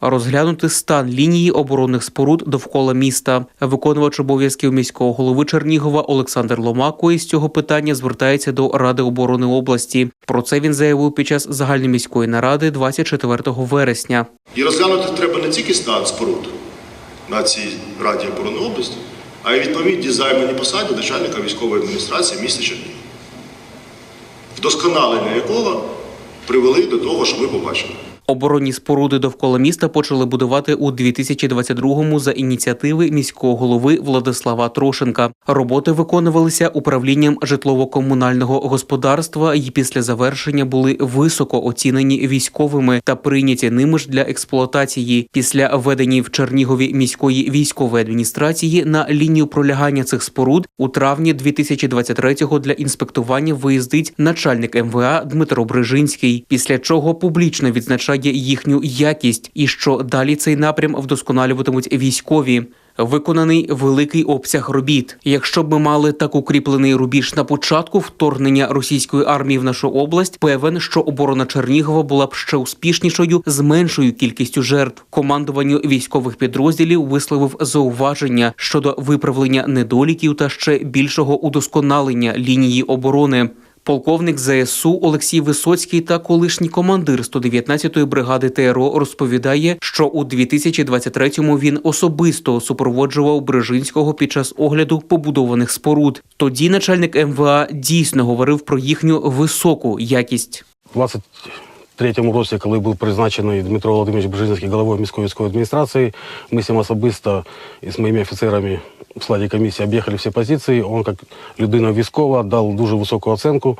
розглянути стан лінії оборонних споруд довкола міста. Виконувач обов'язків міського голови Чернігова Олександр Ломако із цього питання звертається до Ради оборони області. Про це він заявив під час загальноміської наради 24 вересня. І розглянути треба не тільки стан споруд на цій Раді оборони області, а й відповідні займані посади начальника військової адміністрації міста Чернігів, вдосконалення якого привели до того, що ми побачили. Оборонні споруди довкола міста почали будувати у 2022-му за ініціативи міського голови Владислава Трошенка. Роботи виконувалися управлінням житлово-комунального господарства і після завершення були високо оцінені військовими та прийняті ними ж для експлуатації. Після введення в Чернігові міської військової адміністрації на лінію пролягання цих споруд у травні 2023-го для інспектування виїздить начальник МВА Дмитро Брижинський, після чого публічно відзначає їхню якість і що далі цей напрям вдосконалюватимуть військові. Виконаний великий обсяг робіт. Якщо б ми мали так укріплений рубіж на початку вторгнення російської армії в нашу область, певен, що оборона Чернігова була б ще успішнішою з меншою кількістю жертв. Командуванню військових підрозділів висловив зауваження щодо виправлення недоліків та ще більшого удосконалення лінії оборони. Полковник ЗСУ Олексій Висоцький та колишній командир 119-ї бригади ТРО розповідає, що у 2023-му він особисто супроводжував Брижинського під час огляду побудованих споруд. Тоді начальник МВА дійсно говорив про їхню високу якість. У 23-му році, коли був призначений Дмитро Володимирович Бжезинський головою міської військової адміністрації, ми з ним особисто із моїми офіцерами в складі комісії об'їхали всі позиції. Він, як людина військова, дав дуже високу оцінку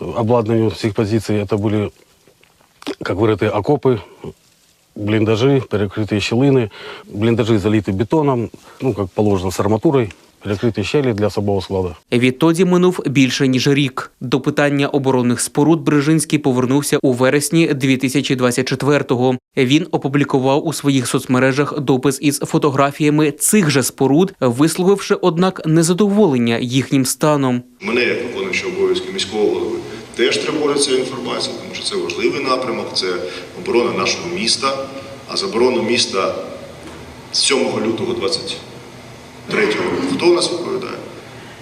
обладнанню цих позицій. Це були, як вирити, окопи, бліндажі, перекриті щілини, бліндажі залиті бетоном, ну, як положено, з арматурою, перекриті щелі для особового складу. Відтоді минув більше ніж рік. До питання оборонних споруд Брижинський повернувся у вересні 2024-го. Він опублікував у своїх соцмережах допис із фотографіями цих же споруд, висловивши однак незадоволення їхнім станом. Мене, як виконуючий обов'язки міського голови, теж тривожить ця інформація, тому що це важливий напрямок, це оборона нашого міста. А за оборону міста з 7 лютого 23 року хто у нас відповідає?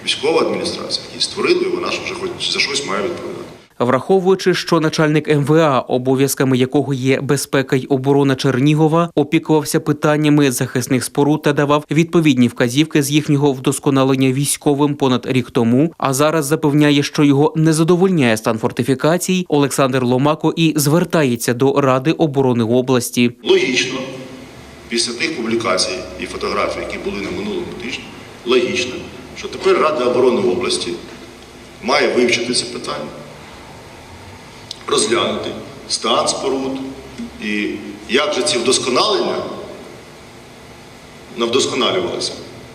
Військова адміністрація, які створили, і вона ж вже хоч за щось має відповідати. Враховуючи, що начальник МВА, обов'язками якого є безпека й оборона Чернігова, опікувався питаннями захисних споруд та давав відповідні вказівки з їхнього вдосконалення військовим понад рік тому. А зараз запевняє, що його не задовольняє стан фортифікацій. Олександр Ломако і звертається до Ради оборони області. Логічно, після тих публікацій і фотографій, які були на минулому тижні, логічно, що тепер Рада оборони області має вивчити це питання, розглянути стан споруд і як же ці вдосконалення навдосконалювалися,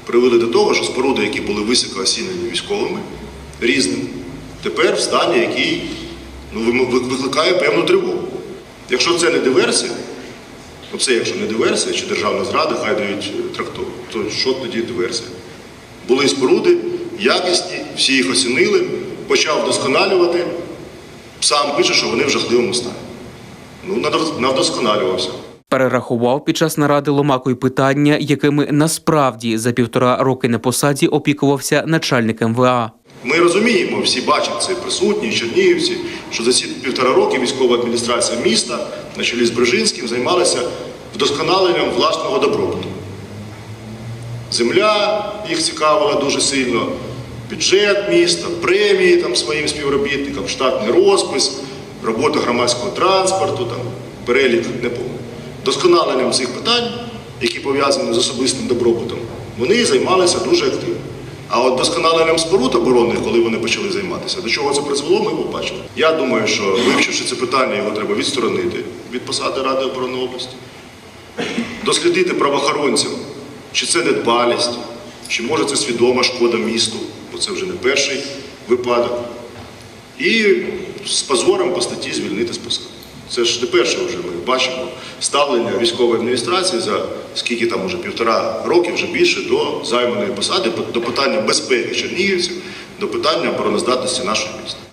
привели до того, що споруди, які були високо оцінені військовими, різними, тепер в стані, який ну, викликає певну тривогу. Якщо це не диверсія, Ну, це якщо не диверсія чи державна зрада, хай дають е, трактову. То що тоді диверсія? Були споруди, якісні, всі їх оцінили, почав вдосконалювати. Сам пише, що вони в жахливому стані. Ну, навдосконалювався. Перерахував під час наради Ломако й питання, якими насправді за півтора роки на посаді опікувався начальник МВА. Ми розуміємо, всі бачать це присутні, чернігівці, що за ці півтора роки військова адміністрація міста на чолі з Брижинським займалася вдосконаленням власного добробуту. Земля їх цікавила дуже сильно, бюджет міста, премії там своїм співробітникам, штатний розпис, робота громадського транспорту, там, перелік неповний. Досконаленням цих питань, які пов'язані з особистим добробутом, вони займалися дуже активно. А от досконаленням споруд оборонних, коли вони почали займатися, до чого це призвело, ми побачили. Я думаю, що вивчивши це питання, його треба відсторонити від посади Ради оборони області, дослідити правоохоронцям, чи це недбалість, чи може це свідома шкода місту, бо це вже не перший випадок. І з позором по статті звільнити з посади. Це ж не перше вже ми бачимо ставлення військової адміністрації за скільки там уже півтора роки, вже більше до займаної посади, до питання безпеки чернігівців, до питання обороноздатності нашого міста.